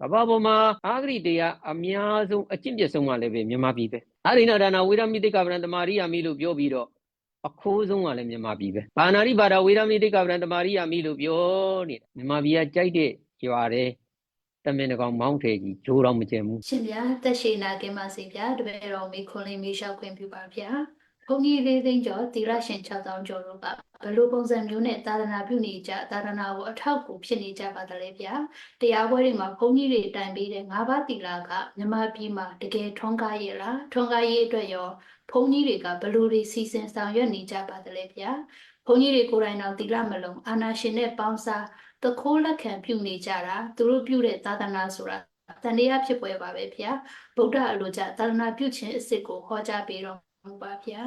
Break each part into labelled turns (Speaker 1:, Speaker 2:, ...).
Speaker 1: ကဘာပေါ်မှာအာဂရိတရားအများဆုံးအကျင့်ပြဆုံးကလည်းပဲမြန်မာပြည်ပဲအာရိဏဒါနာဝေရမိတိကဗရံတမာရိယာမိလို့ပြောပြီးတော့အခိုးဆုံးကလည်းမြန်မာပြည်ပဲဘာနာရိဘာဒဝေရမိတိကဗရံတမာရိယာမိလို့ပြောနေတာမြန်မာပြည်ကကြိုက်တဲ့ကြွာတယ်တမင်တကောင်မောင်းထဲကြီးဂျိုးတော့မကျင်ဘူး
Speaker 2: ရှင်ဗျာတက်ရှိနာကင်ပါစေဗျာတပည့်တော်မိခွန်လေးမိလျှောက်ခွင့်ပြုပါဗျာ ဘုန်းကြီးလေးသိန်းကျော်သီရရှင်6000ကျော်တို့ကဘယ်လိုပုံစံမျိုးနဲ့သာသနာပြုနေကြသာသနာကိုအထောက်အကူဖြစ်နေကြပါသလဲဗျာတရားပွဲတွေမှာဘုန်းကြီးတွေတိုင်ပေးတဲ့၅ပါးသီလကမြန်မာပြည်မှာတကယ်ထွန်းကားရဲ့လားထွန်းကားရေးအတွက်ရောဘုန်းကြီးတွေကဘယ်လိုတွေစီစဉ်ဆောင်ရွက်နေကြပါသလဲဗျာဘုန်းကြီးတွေကိုယ်တိုင်တော့သီလမလုံးအာနာရှင်နဲ့ပေါင်းစားတခိုးလက်ခံပြုနေကြတာသူတို့ပြုတဲ့သာသနာဆိုတာတန်တရားဖြစ်ပွဲပါပဲဗျာဗုဒ္ဓအလိုကြသာသနာပြုခြင်းအစ်စ်ကိုဟောကြားပေးတော် မူပါဗျာ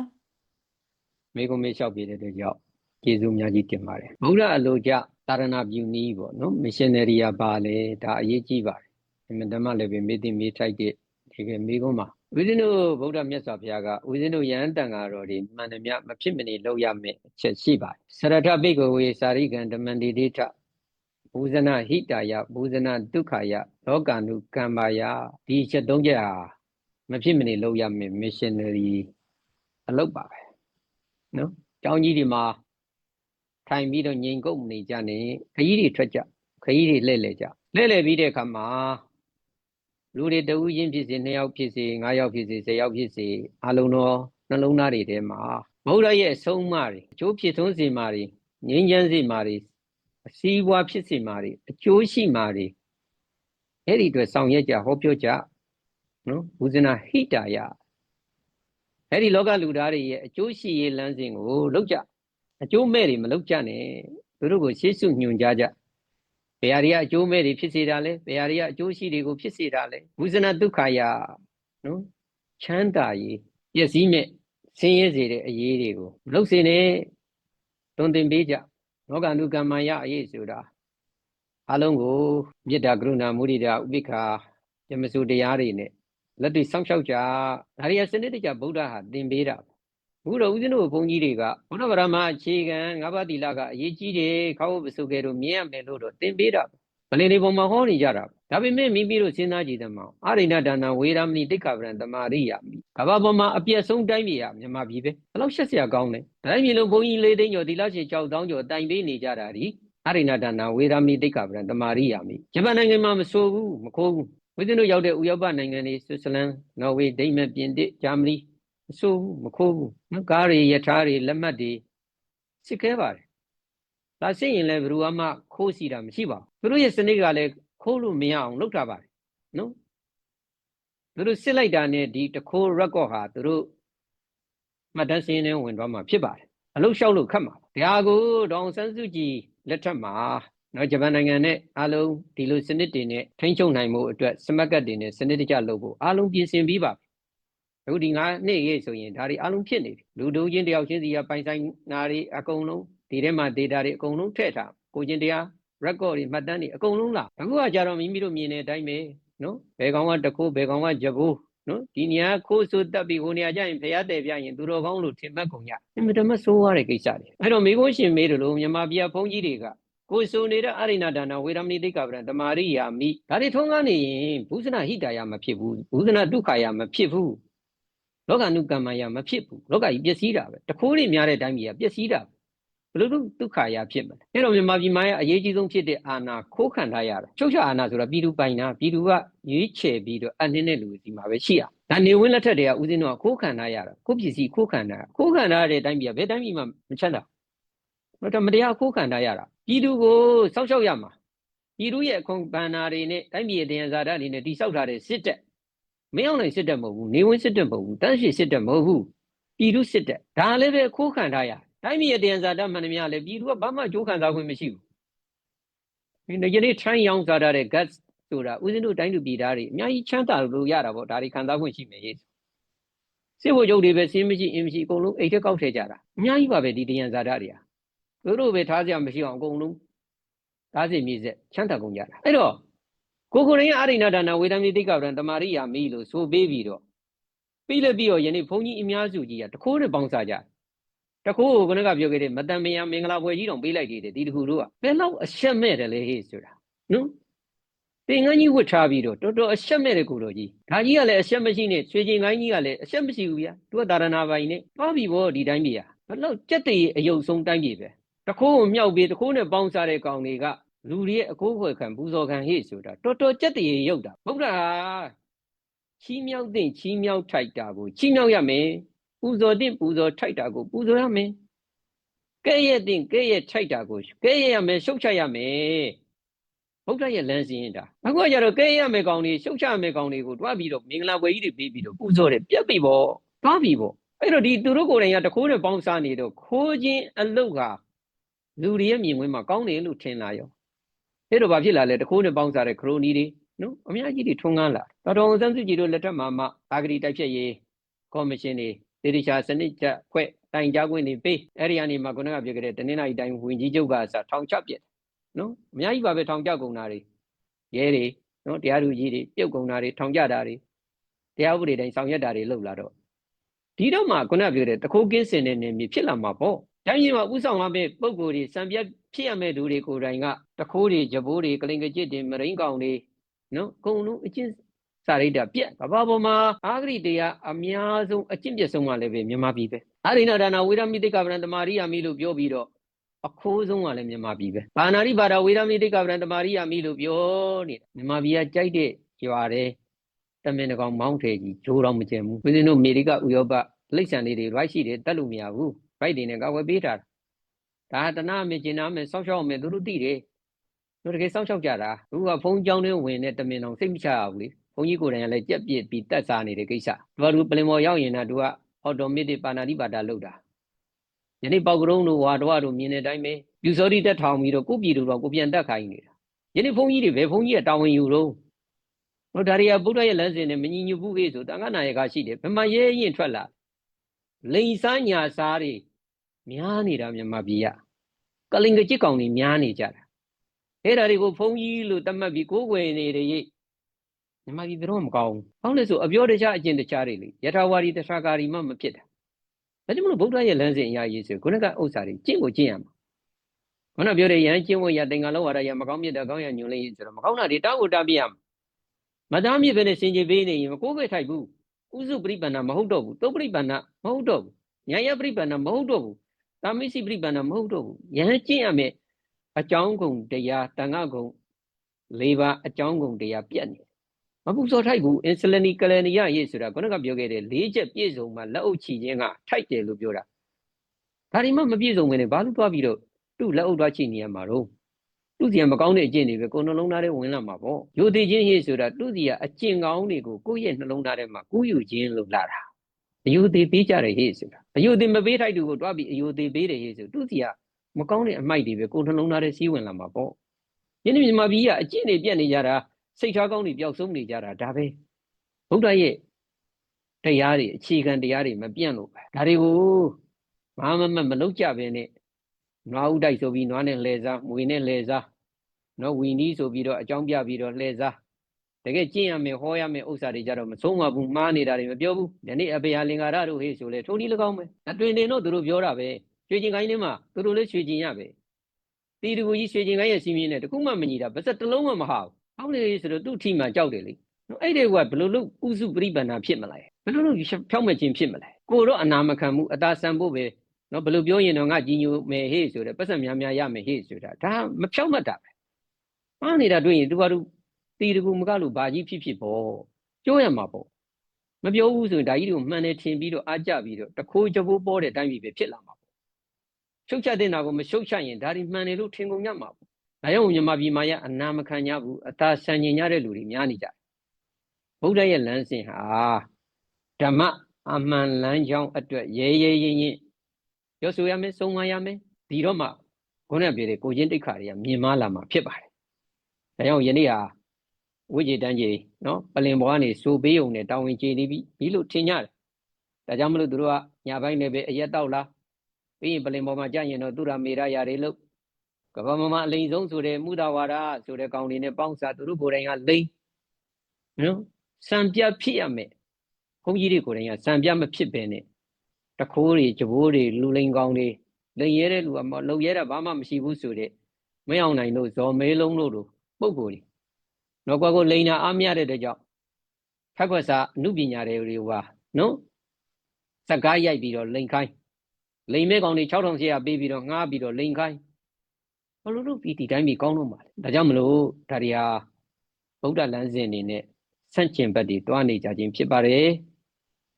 Speaker 1: မေကုံမေလျှောက်ပြတဲ့အတွက်ကြောင့်ကျေးဇူးအများကြီးတင်ပါတယ်ဗုဒ္ဓအလိုကြသာရဏပြုနည်းပေါ့နော်မရှင်နယ်ရီယာပါလေဒါအရေးကြီးပါတယ်အမှန်တမ်းလည်းပဲမေတ္တိမေးထိုက်တဲ့ဒီကမေကုံမှာဦးဇင်းတို့ဗုဒ္ဓမြတ်စွာဘုရားကဦးဇင်းတို့ယဟန်တန်ဃာတော်တွေမှန်တယ်မြမဖြစ်မနေလောက်ရမယ်အချက်ရှိပါတယ်စရထပိကဝေစာရိကံဓမ္မန္တိဒိဋ္ဌဘူဇနာဟိတာယဘူဇနာဒုက္ခယလောက ानु ကမ္ပါယဒီအချက်သုံးချက်ဟာမဖြစ်မနေလောက်ရမယ် missionary အလုပ်ပါပဲနော်ကျောင်းကြီးတွေမှာထိုင်ပြီးတော့ငြိမ်ကုတ်မနေကြနဲ့ခရီးတွေထွက်ကြခရီးတွေလှည့်လည်ကြလှည့်လည်ပြီးတဲ့အခါမှာလူတွေတဦးချင်းဖြစ်စေနှစ်ယောက်ဖြစ်စေငါးယောက်ဖြစ်စေဆယ်ယောက်ဖြစ်စေအလုံးတော်နှလုံးသားတွေထဲမှာဘုရားရဲ့အဆုံးအမတွေအကျိုးဖြစ်သွန်းစေမှာတွေငြိမ်းချမ်းစေမှာတွေအစည်းအဝါဖြစ်စေမှာတွေအကျိုးရှိမှာတွေအဲ့ဒီအတွက်ဆောင်ရွက်ကြဟောပြောကြနော်ဘုဇနာဟိတာယ အဲ့ဒီလောကလူသားတွေရဲ့အကျိုးရှိရေးလမ်းစဉ်ကိုလောက်ကြအကျိုးမဲ့တွေမလောက်ကြနဲ့သူတို့ကိုရှေ့ဆုညွှန်ကြားကြဘယ်ဟာတွေကအကျိုးမဲ့တွေဖြစ်စေတာလဲဘယ်ဟာတွေကအကျိုးရှိတွေကိုဖြစ်စေတာလဲဝိဇနာဒုက္ခယနော်ချမ်းသာရေးပျက်စီးမဲ့ဆင်းရဲစေတဲ့အရေးတွေကိုမလုပ်စေနဲ့တွင်တင်ပေးကြလောက ानु ကမ္မယအရေးဆိုတာအလုံးကိုမေတ္တာကရုဏာမုဒိတာဥပိ္ပခာယမစုတရားတွေနဲ့ လက်တွေစောင့်ရှောက်ကြဒါတွေကစနစ်တကျဗုဒ္ဓဟာသင်ပေးတာအခုတော့ဦးဇင်းတို့ဘုန်းကြီးတွေကဘုရားဗရမအခြေခံငါးပါးသီလကအရေးကြီးတယ်ခေါင်းဝပစုကဲတို့မြင်ရမယ်လို့တော့သင်ပေးတာဗလင်တွေပုံမှာဟောနေကြတာဒါပေမဲ့မိမိတို့စဉ်းစားကြည့်သမောအရိဏဒါနဝေရမဏိတိက္ခဗရံတမာရိယာမိကဘာပေါ်မှာအပြည့်ဆုံးတိုင်းပြည်ကမြန်မာပြည်ပဲဘယ်လောက်ရှက်စရာကောင်းလဲတိုင်းပြည်လုံးဘုန်းကြီးလေးသိန်းကျော်သီလရှင်ကြောက်တောင်းကျော်တိုင်ပေးနေကြတာဒီအရိဏဒါနဝေရမဏိတိက္ခဗရံတမာရိယာမိဂျပန်နိုင်ငံမှာမဆိုးဘူးမခိုးဘူး ဝိဇ္ဇနုရောက်တဲ့ဥရောပနိုင်ငံတွေဆွစ်ဇာလန်နော်ဝေဒိမတ်ပြင်သစ်ဂျာမနီအဆိုးဘူးမခိုးဘူးနော်ကားတွေယထာတွေလက်မှတ်တွေစစ်ခဲပါတယ်ဒါစစ်ရင်လည်းဘယ်သူမှခိုးစီတာမရှိပါဘူးသူတို့ရဲ့စနစ်ကလည်းခိုးလို့မရအောင်လုပ်ထားပါတယ်နော်သူတို့စစ်လိုက်တာနဲ့ဒီတခိုး record ဟာသူတို့မှတ်တမ်းစင်းနဲ့ဝင်သွားမှာဖြစ်ပါတယ်အလုတ်လျှောက်လို့ခတ်မှာပါဒါကိုဒေါအောင်ဆန်းစုကြည်လက်ထက်မှာ နော်ဂျပန်နိုင်ငံနဲ့အားလုံးဒီလိုစနစ်တွေနဲ့ထိန်းချုပ်နိုင်မှုအတွက်စမတ်ကတ်တွေနဲ့စနစ်တကျလုပ်ဖို့အားလုံးပြင်ဆင်ပြီးပါပြီအခုဒီငါနေ့ရေးဆိုရင်ဒါတွေအားလုံးဖြစ်နေပြီလူတို့ချင်းတယောက်ချင်းစီကပိုင်ဆိုင်နာတွေအကုန်လုံးဒီထဲမှာ data တွေအကုန်လုံးထည့်ထားကိုချင်းတရား record တွေမှတ်တမ်းတွေအကုန်လုံးလာအခုကကြတော့မိမိတို့မြင်တဲ့အတိုင်းပဲနော်ဘယ်ကောင်ကတခိုးဘယ်ကောင်ကကြဘိုးနော်ဒီနေရာခိုးဆိုတက်ပြီးဟိုနေရာကျရင်ဖျားတယ်ပြရင်သူတော်ကောင်းလို့ထင်မှတ်ကုန်ကြအင်မတန်မဆိုးရတဲ့ကိစ္စတွေအဲ့တော့မိကုန်းရှင်မေးတယ်လို့မြန်မာပြည်ဘုန်းကြီးတွေက ကိုယ်ဆိုနေတဲ့အရိဏဒါနဝေရမဏိတိတ်္ကဗရံတမာရိယာမိဒါတွေထုံးကားနေရင်ဘုဇနာဟိတာယမဖြစ်ဘူးဘုဇနာဒုက္ခယမဖြစ်ဘူးလောကနုကမ္မယမဖြစ်ဘူးလောကကြီးပျက်စီးတာပဲတခိုးတွေများတဲ့အတိုင်းကြီးကပျက်စီးတာဘယ်လိုလုပ်ဒုက္ခယဖြစ်မလဲအဲ့တော့မြန်မာပြည်မှာရဲ့အရေးကြီးဆုံးဖြစ်တဲ့အာနာခိုးခံထားရတာချုပ်ချအာနာဆိုတာပြည်သူပိုင်တာပြည်သူကရွေးချယ်ပြီးတော့အနှင်းတဲ့လူစီမှာပဲရှိရဒါနေဝင်းလက်ထက်တည်းကဦးဇင်းတို့ကခိုးခံထားရတာခိုးပစ္စည်းခိုးခံထားရခိုးခံထားရတဲ့အတိုင်းပြည်ကဘယ်တိုင်းပြည်မှမချမ်းသာ ဘူးမတရားခိုးခံထားရတာပြည်သူကိုစောင့်ရှောက်ရမှာပြည်သူရဲ့အခွန်ဘဏ္ဍာတွေနဲ့တိုင်းပြည်ရဲ့တရားဇာတတွေနဲ့တိစောက်ထားတဲ့စစ်တပ်မင်းအောင်နိုင်စစ်တပ်မဟုတ်ဘူးနေဝင်စစ်တပ်မဟုတ်ဘူးတန်းရှိစစ်တပ်မဟုတ်ဘူးပြည်သူစစ်တပ်ဒါလည်းပဲခိုးခံထားရတိုင်းပြည်ရဲ့တရားဇာတမှန်သမျှလည်းပြည်သူကဘာမှကြိုးခံစားခွင့်မရှိဘူးဒီနေ့နေ့ထိုင်းရောင်းစားထားတဲ့ gas ဆိုတာဦးဇင်းတို့တိုင်းသူပြည်သားတွေအများကြီးချမ်းသာလို့ရတာပေါ့ဒါတွေခံစားခွင့်ရှိမယ်ရေးစစ်ဘုတ်ချုပ်တွေပဲစင်းမရှိအင်းမရှိအကုန်လုံးအိတ်ထက်ကောက်ထဲကြတာအများကြီးပါပဲဒီတရားဇာတတွေက သူတို့ပဲထားစရာမရှိအောင်အကုန်လုံးသားစီမြေဆက်ချမ်းသာကုန်ကြတာအဲ့တော့ကိုကိုရင်းအရိဏဒါနဝေဒမိတိတ်္ကဗရံတမာရိယာမိလို့ဆိုပေးပြီးတော့ပြီးလည်းပြီးတော့ယနေ့ဘုန်းကြီးအများစုကြီးကတခိုးနဲ့ပေါင်းစားကြတခိုးကိုခုနကပြောခဲ့တဲ့မတန်မယံမင်္ဂလာပွဲကြီးတောင်ပေးလိုက်သေးတယ်ဒီတခုတို့ကဘယ်လောက်အရှက်မဲ့တယ်လဲဟေ့ဆိုတာနော်သင်္ကန်းကြီးဝတ်ထားပြီးတော့တော်တော်အရှက်မဲ့တဲ့ကိုတော်ကြီးဒါကြီးကလည်းအရှက်မရှိနဲ့ရွှေကျင်ကိုင်းကြီးကလည်းအရှက်မရှိဘူးဗျာသူကသာရဏပိုင်နဲ့သွားပြီဗောဒီတိုင်းပြည်ဟာဘလို့ကြက်တည်းအယုတ်ဆုံးတိုင်းပြည်ပဲ တခိုးကိုမြောက်ပြီးတခိုးနဲ့ပေါင်းစားတဲ့ကောင်တွေကလူတွေရဲ့အကိုးခွေခံပူဇော်ခံဟေ့ဆိုတာတော်တော်ကြက်တည်းရုပ်တာဗုဒ္ဓချီးမြှောက်တဲ့ချီးမြှောက်ထိုက်တာကိုချီးမြှောက်ရမယ်ပူဇော်တဲ့ပူဇော်ထိုက်တာကိုပူဇော်ရမယ်ကဲ့ရဲ့တဲ့ကဲ့ရဲ့ထိုက်တာကိုကဲ့ရဲ့ရမယ်ရှုတ်ချရမယ်ဗုဒ္ဓရဲ့လမ်းစဉ်တာအခုကကြတော့ကဲ့ရမယ်ကောင်တွေရှုတ်ချမယ်ကောင်တွေကိုတွားပြီးတော့မင်္ဂလာပွဲကြီးတွေပြီးပြီးတော့ပူဇော်တယ်ပြက်ပြီပေါ့တွားပြီပေါ့အဲ့တော့ဒီသူတို့ကိုယ်တိုင်ကတခိုးနဲ့ပေါင်းစားနေတော့ခိုးခြင်းအလုတ်ဟာ လူတွေရဲ့မြင်ကွင်းမှာကောင်းတယ်လို့ထင်လာရောအဲ့တော့ဘာဖြစ်လာလဲတခိုးနဲ့ပေါင်းစားတဲ့ခရိုနီတွေနော်အများကြီးတွေထွန်းကားလာတော်တော်စန်းစုကြည်တို့လက်ထက်မှာမှအာဂရီတိုက်ဖြတ်ရေးကော်မရှင်တွေတေရီချာစနစ်ကြဖွဲ့တိုင်ကြားခွင့်တွေပေးအဲ့ဒီကနေမှခုနကပြောခဲ့တဲ့တနင်္လာရီတိုင်းဝင်ကြီးချုပ်ကအစထောင်ချပြစ်နော်အများကြီးပါပဲထောင်ချကုန်တာတွေရဲတွေနော်တရားသူကြီးတွေပြုတ်ကုန်တာတွေထောင်ချတာတွေတရားဥပဒေတိုင်းဆောင်ရွက်တာတွေလုပ်လာတော့ဒီတော့မှခုနကပြောတဲ့တခိုးကင်းစင်တဲ့နေမြေဖြစ်လာမှာပေါ့ တိုင်းပြည်မှာဥဆောင်ရမယ့်ပုံကိုယ်တွေစံပြတ်ဖြစ်ရမယ့်သူတွေကိုယ်တိုင်ကတခိုးတွေကြဘိုးတွေကလင်ကကြစ်တွေမရင်းကောင်တွေနော်အကုန်လုံးအချင်းစာရိတ္တပြက်ကဘာပေါ်မှာအာဂရိတရားအများဆုံးအကျင့်ပြဆုံးကလည်းပဲမြန်မာပြည်ပဲအာရိဏဒါနာဝေရမိတိကဗရံတမာရိယာမိလို့ပြောပြီးတော့အခိုးဆုံးကလည်းမြန်မာပြည်ပဲဘာနာရိဘာဒဝေရမိတိကဗရံတမာရိယာမိလို့ပြောနေတာမြန်မာပြည်ကကြိုက်တဲ့ရွာတယ်တမင်တကောင်မောင်းထေကြီးဂျိုးတော့မကျင်ဘူးဦးဇင်းတို့အမေရိကဥရောပလိမ့်ဆန်လေးတွေ right ရှိတယ်တက်လို့မရဘူး right တွေနဲ့ကဝယ်ပေးထားတာဒါတနာမေကျင်နာမေစောက်ရှောက်မေသူတို့သိတယ်တို့တကယ်စောက်ရှောက်ကြတာသူကဖုံးကြောင်းတွင်းဝင်တဲ့တမင်တော်စိတ်မချရဘူးလေဘုန်းကြီးကိုယ်တိုင်ကလည်းကြက်ပြစ်ပြီးတက်စားနေတဲ့ကိစ္စသူကသူပလင်မော်ရောက်ရင်တော့သူကအော်တိုမက်တစ်ပါဏာတိပါတာလောက်တာယနေ့ပေါကရုံးတို့ဝါတော်တို့မြင်တဲ့အတိုင်းပဲပြူစောတိတက်ထောင်ပြီးတော့ကိုပြည်သူတော်ကိုပြန်တက်ခိုင်းနေတာယနေ့ဘုန်းကြီးတွေပဲဘုန်းကြီးကတာဝန်ယူတော့ဟိုဒါရီယာဗုဒ္ဓရဲ့လမ်းစဉ်နဲ့မညီညွတ်ဘူးလေဆိုတန်ခါနာယကရှိတယ်ဘယ်မှာရဲရင်ထွက်လာလိန်စားညာစားတွေ များနေတာမြန်မာပြည်ကကလင်ကကြစ်ကောင်တွေများနေကြတာအဲ့ဒါတွေကိုဘုန်းကြီးလို့တတ်မှတ်ပြီးကိုးကွယ်နေတဲ့ရိတ်မြန်မာပြည်တော့မကောင်းဘူး။ဘာလို့လဲဆိုအပြောတခြားအကျင့်တခြားတွေလေယထာဝါဒီတခြားကာရီမှမဖြစ်တာ။ဒါကြောင့်မလို့ဗုဒ္ဓရဲ့လမ်းစဉ်အရာရေးဆိုခုနကဥစ္စာတွေကျင့်ကိုကျင့်ရမှာ။ခုနပြောတဲ့ယဟန်ကျင့်ဝတ်ရသင်္ကလောဝါဒရမကောင်းမြတ်တဲ့ကောင်းရညွန်လေးဆိုတော့မကောင်းတာတွေတောက်ကိုတားပြရမှာ။မသားမြစ်ပဲနဲ့စင်ကြယ်ပေးနေရင်မကိုးကွယ်ထိုက်ဘူး။ဥစုပရိပန္နမဟုတ်တော့ဘူး။သုပရိပန္နမဟုတ်တော့ဘူး။ညာယပရိပန္နမဟုတ်တော့ဘူး။ တာမိစီပရိပန္နမဟုတ်တော့ဘူး။ယဟန်ကျင့်ရမယ်အကြောင်းကုန်တရားတန်ခါကုန်၄ပါးအကြောင်းကုန်တရားပြတ်နေမပူစော်ထိုက်ဘူးအင်ဆလနီကလနီယရေးဆိုတာခုနကပြောခဲ့တဲ့၄ချက်ပြည့်စုံမှလက်အုပ်ချီခြင်းကထိုက်တယ်လို့ပြောတာဒါဒီမှမပြည့်စုံမင်းနဲ့ဘာလို့သွားပြီးတော့သူ့လက်အုပ်သွားချီနေရမှာတော့သူစီကမကောင်းတဲ့အကျင့်တွေပဲကိုယ်နှလုံးသားထဲဝင်လာမှာပေါ့ယိုသေးခြင်းရေးဆိုတာသူစီကအကျင့်ကောင်းတွေကိုကိုယ့်ရဲ့နှလုံးသားထဲမှာကူးယူခြင်းလို့လာတာ အယိုသေးပေးကြတယ်ဟေ့ဆိုတာအယိုသေးမပေးထိုက်သူကိုတွားပြီးအယိုသေးပေးတယ်ဟေ့ဆိုသူစီကမကောင်းတဲ့အမိုက်တွေပဲကိုယ်နှလုံးသားထဲစီးဝင်လာမှာပေါ့ယနေ့မြန်မာပြည်ကအကျင့်တွေပြတ်နေကြတာစိတ်ထားကောင်းတွေပျောက်ဆုံးနေကြတာဒါပဲဗုဒ္ဓရဲ့တရားတွေအခြေခံတရားတွေမပြန့်လို့ပဲဒါတွေကိုဘာမှမမလုပ်ကြပဲနဲ့နွားဥတိုက်ဆိုပြီးနွားနဲ့လှဲစားမွေနဲ့လှဲစားနော်ဝီနီးဆိုပြီးတော့အကြောင်းပြပြီးတော့လှဲစား တကယ်ကျင့်ရမယ်ဟောရမယ်ဥစ္စာတွေကြတော့မဆုံးမဘူးမှားနေတာတွေမပြောဘူးဒီနေ့အပေဟာလင်္ကာရတို့ဟေ့ဆိုလေထုံဒီ၎င်းပဲအတွင်တင်တော့သူတို့ပြောတာပဲရွှေကျင်ကိုင်းလေးမှာသူတို့လည်းရွှေကျင်ရပဲတီတကူကြီးရွှေကျင်ကိုင်းရဲ့စီမင်းနဲ့တခုမှမညီတာဗစက်တစ်လုံးမှမဟာဘူးအောက်လေဆိုတော့သူ့ထီမှာကြောက်တယ်လေနော်အဲ့ဒီကဘယ်လိုလုပ်ဥစုပရိပန္နာဖြစ်မလဲဘယ်လိုလုပ်ဖြောက်မဲ့ခြင်းဖြစ်မလဲကိုတော့အနာမခံမှုအသာဆန်ဖို့ပဲနော်ဘယ်လိုပြောရင်တော့ငါကြီးညိုမယ်ဟေ့ဆိုတဲ့ပတ်စံများများရမယ်ဟေ့ဆိုတာဒါမဖြောက်မှတ်တာပဲမှားနေတာတွေ့ရင်သူကသူ တီတကူမကလို့ဘာကြီးဖြစ်ဖြစ်ပေါ့ပြောရမှာပေါ့မပြောဘူးဆိုရင်ဒါကြီးတွေကိုမှန်တယ်ထင်ပြီးတော့အားကြပြီးတော့တခိုးကြိုးပေါ်တဲ့အတိုင်းပြီပဲဖြစ်လာမှာပေါ့ရှုတ်ချတဲ့နာကိုမရှုတ်ချရင်ဒါဒီမှန်တယ်လို့ထင်ကုန်ကြမှာပေါ့ဒါကြောင့်မြန်မာပြည်မှာရအနာမခံကြဘူးအသာဆန်ကျင်ကြတဲ့လူတွေများနေကြတယ်ဗုဒ္ဓရဲ့လမ်းစဉ်ဟာဓမ္မအမှန်လမ်းကြောင်းအတွက်ရဲရဲရင်ရင်ပြောဆိုရမယ်ဆုံးမရမယ်ဒီတော့မှခုနကပြောတဲ့ကိုချင်းတိတ်ခါတွေကမြင်မလာမှာဖြစ်ပါတယ်ဒါကြောင့်ယနေ့ဟာ ဝိจิတန်းကြီးနော်ပလင်ဘောကနေစိုးပေးုံနဲ့တောင်းဝင်ကြည်နေပြီဒီလိုထင်ကြတယ်ဒါကြောင့်မလို့သူတို့ကညာဘိုင်းနဲ့ပဲအရက်တောက်လာပြီးရင်ပလင်ဘောမှာကြာရင်တော့သူရမေရရာတွေလို့ကဘာမမအလိန်ဆုံးဆိုတဲ့မူတာဝါဒဆိုတဲ့ကောင်တွေနဲ့ပေါင်းစားသူတို့ကိုယ်တိုင်ကလိန်နော်စံပြဖြစ်ရမယ်ဘုန်းကြီးတွေကိုယ်တိုင်ကစံပြမဖြစ်ပဲနဲ့တခိုးတွေကြဘိုးတွေလူလိန်ကောင်တွေလိန်ရဲတဲ့လူကမလုံရဲတာဘာမှမရှိဘူးဆိုတဲ့မင်းအောင်နိုင်တို့ဇော်မဲလုံးတို့လိုပုံကိုယ်တွေ နော်ကွက်ကိုလိန်နာအားမရတဲ့အတွက်ကြောင့်ဖက်ခွက်စာအမှုပညာတွေဟိုပါနော်စကားရိုက်ပြီးတော့လိန်ခိုင်းလိန်မဲကောင်တွေ6800ပေးပြီးတော့ငှားပြီးတော့လိန်ခိုင်းဘလို့လို့ပြီးဒီတိုင်းပြီးကောင်းတော့မှာလေဒါကြောင့်မလို့ဒါတွေဟာဗုဒ္ဓလမ်းစဉ်အနေနဲ့ဆန့်ကျင်ဘက်တွေတွားနေကြခြင်းဖြစ်ပါတယ်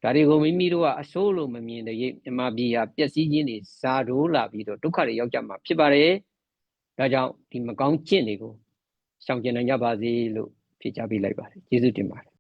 Speaker 1: ဒါတွေကိုမိမိတို့ကအဆိုးလို့မမြင်တဲ့မြမပြည်ဟာပျက်စီးခြင်းတွေဇာဒိုးလာပြီးတော့ဒုက္ခတွေရောက်ကြမှာဖြစ်ပါတယ်ဒါကြောင့်ဒီမကောင်းကျင့်တွေကို ရှောင်ကျဉ်နိုင်ကြပါစေလို့ဖြေချပေးလိုက်ပါတယ်ကျေးဇူးတင်ပါတယ်